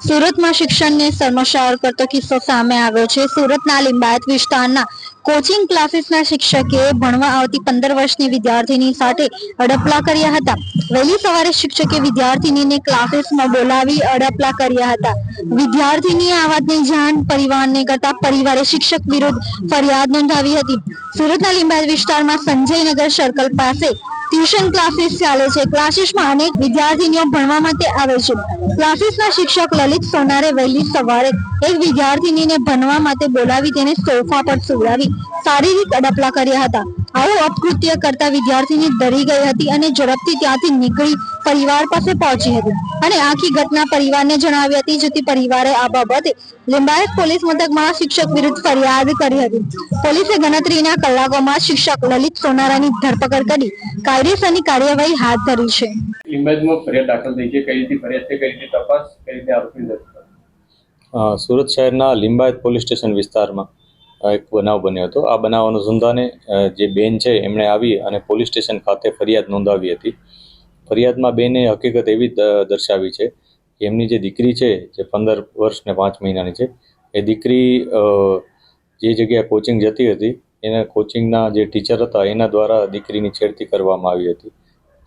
સુરતમાં શિક્ષણને શર્મસાર કરતો કિસ્સો સામે આવ્યો છે. સુરતના લિંબાયત વિસ્તારના કોચિંગ ક્લાસીસના શિક્ષકે ભણવા આવતી પંદર વર્ષની વિદ્યાર્થીની સાથે અડપલા કર્યા હતા. વહેલી સવારે શિક્ષકે વિદ્યાર્થીનીને ક્લાસીસમાં બોલાવી અડપલા કર્યા હતા. વિદ્યાર્થીની આ વાતની જાણ પરિવારને કરતા પરિવારે શિક્ષક વિરુદ્ધ ફરિયાદ નોંધાવી હતી. સુરતના લિંબાયત વિસ્તારમાં સંજયનગર સર્કલ પાસે ટ્યુશન ક્લાસીસ ચાલે છે. ક્લાસીસમાં અનેક વિદ્યાર્થીનીઓ ભણવા માટે આવે છે. ક્લાસીસના શિક્ષક લલિત સોનારે વહેલી સવારે એક વિદ્યાર્થીનીને ભણવા માટે બોલાવી તેને સોફા પર સુવડાવી શારીરિક અડપલા કર્યા હતા. આવું અપકૃત્ય કરતા વિદ્યાર્થીની ડરી ગઈ હતી અને ઝડપથી ત્યાંથી નીકળી પરિવાર પાસે પહોંચી હતી. અને આખી ઘટના પરિવારને જણાવી હતી જેથી પરિવારે આ બાબતે લિંબાયત પોલીસ મથકમાં શિક્ષક વિરુદ્ધ ફરિયાદ કરી હતી. પોલીસે ગણતરીના કલાકોમાં શિક્ષક લલિત સોનારાની ધરપકડ કરી કાયદેસરની કાર્યવાહી હાથ ધરી છે. લિંબાયતમાં ફરિયાદ દાખલ થઈ છે. કઈ રીતે ફરિયાદ છે? કઈ રીતે તપાસ? કઈ રીતે આરોપી સુરત શહેરના લિંબાયત પોલીસ સ્ટેશન વિસ્તારમાં એક બનાવ બન્યો હતો. આ બનાવ અનુસંધાને જે બેન છે એમણે આવી અને પોલીસ સ્ટેશન ખાતે ફરિયાદ નોંધાવી હતી. ફરિયાદમાં બેને હકીકત એવી દર્શાવી છે કે એમની જે દીકરી છે, જે પંદર વર્ષ ને પાંચ મહિનાની છે, એ દીકરી જે જગ્યાએ કોચિંગ જતી હતી, એના કોચિંગના જે ટીચર હતા, એના દ્વારા દીકરીની છેડતી કરવામાં આવી હતી.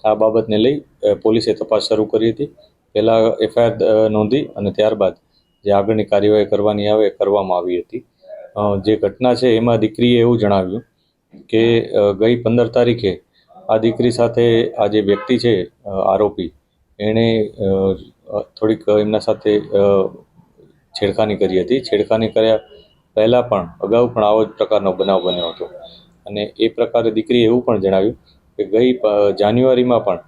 આ બાબતને લઈ પોલીસે તપાસ શરૂ કરી હતી. પહેલાં એફઆઈઆર નોંધી અને ત્યારબાદ જે આગળની કાર્યવાહી કરવાની આવે કરવામાં આવી હતી. જે ઘટના છે એમાં દીકરીએ એવું જણાવ્યું કે ગઈ પંદર તારીખે આ દીકરી સાથે આ જે વ્યક્તિ છે આરોપી, એણે થોડીક એમના સાથે છેડખાની કરી હતી. છેડખાની કર્યા પહેલાં પણ, અગાઉ પણ આવો જ પ્રકારનો બનાવ બન્યો હતો. અને એ પ્રકારે દીકરીએ એવું પણ જણાવ્યું કે ગઈ જાન્યુઆરીમાં પણ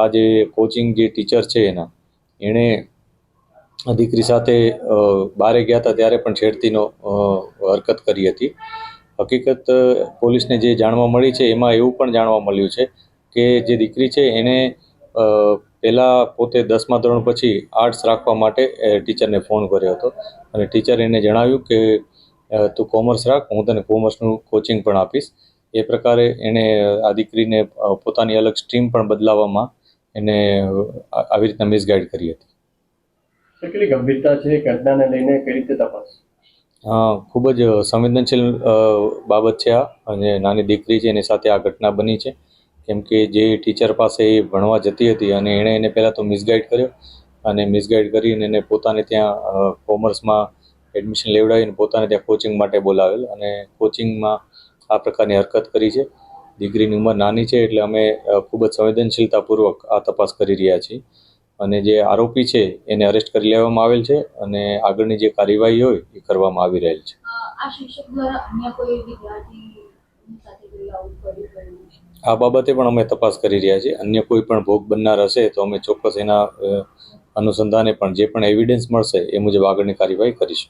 આ જે કોચિંગ જે ટીચર છે એના, એણે દીકરી સાથે બારે ગયા હતા, ત્યારે પણ છેડતીનો હરકત કરી હતી. હકીકત પોલીસને જે જાણવા મળી છે, એમાં એવું પણ જાણવા મળ્યું છે કે જે દીકરી છે, એને પહેલાં પોતે દસમા ધોરણ પછી આર્ટ્સ રાખવા માટે ટીચરને ફોન કર્યો હતો. અને ટીચરે એને જણાવ્યું કે તું કોમર્સ રાખ, હું તને કોમર્સનું કોચિંગ પણ આપીશ. એ પ્રકારે એણે આ દીકરીને પોતાની અલગ સ્ટ્રીમ પણ બદલાવવામાં એને આવી રીતના મિસગાઈડ કરી હતી. કેટલી ગંભીરતા છે, ઘટનાને લઈને કઈ રીતે તપાસ? ખૂબ જ સંવેદનશીલ બાબત છે આ અને નાની દીકરી છે, એની સાથે આ ઘટના બની છે. કેમ કે જે ટીચર પાસે એ ભણવા જતી હતી અને એણે એને પહેલાં તો મિસગાઈડ કર્યો અને મિસગાઈડ કરીને એને પોતાને ત્યાં કોમર્સમાં એડમિશન લેવડાવીને પોતાને ત્યાં કોચિંગ માટે બોલાવેલ અને કોચિંગમાં આ પ્રકારની હરકત કરી છે. દીકરીની ઉંમર નાની છે એટલે અમે ખૂબ જ સંવેદનશીલતાપૂર્વક આ તપાસ કરી રહ્યા છીએ. અને જે આરોપી છે એને અરેસ્ટ કરી લેવામાં આવેલ છે અને આગળની જે કાર્યવાહી હોય એ કરવામાં આવી રહેલ છે. આ બાબતે પણ અમે તપાસ કરી રહ્યા છીએ. અન્ય કોઈ પણ ભોગ બનનાર હશે તો અમે ચોક્કસ એના અનુસંધાને પણ જે પણ એવિડન્સ મળશે એ મુજબ આગળની કાર્યવાહી કરીશું.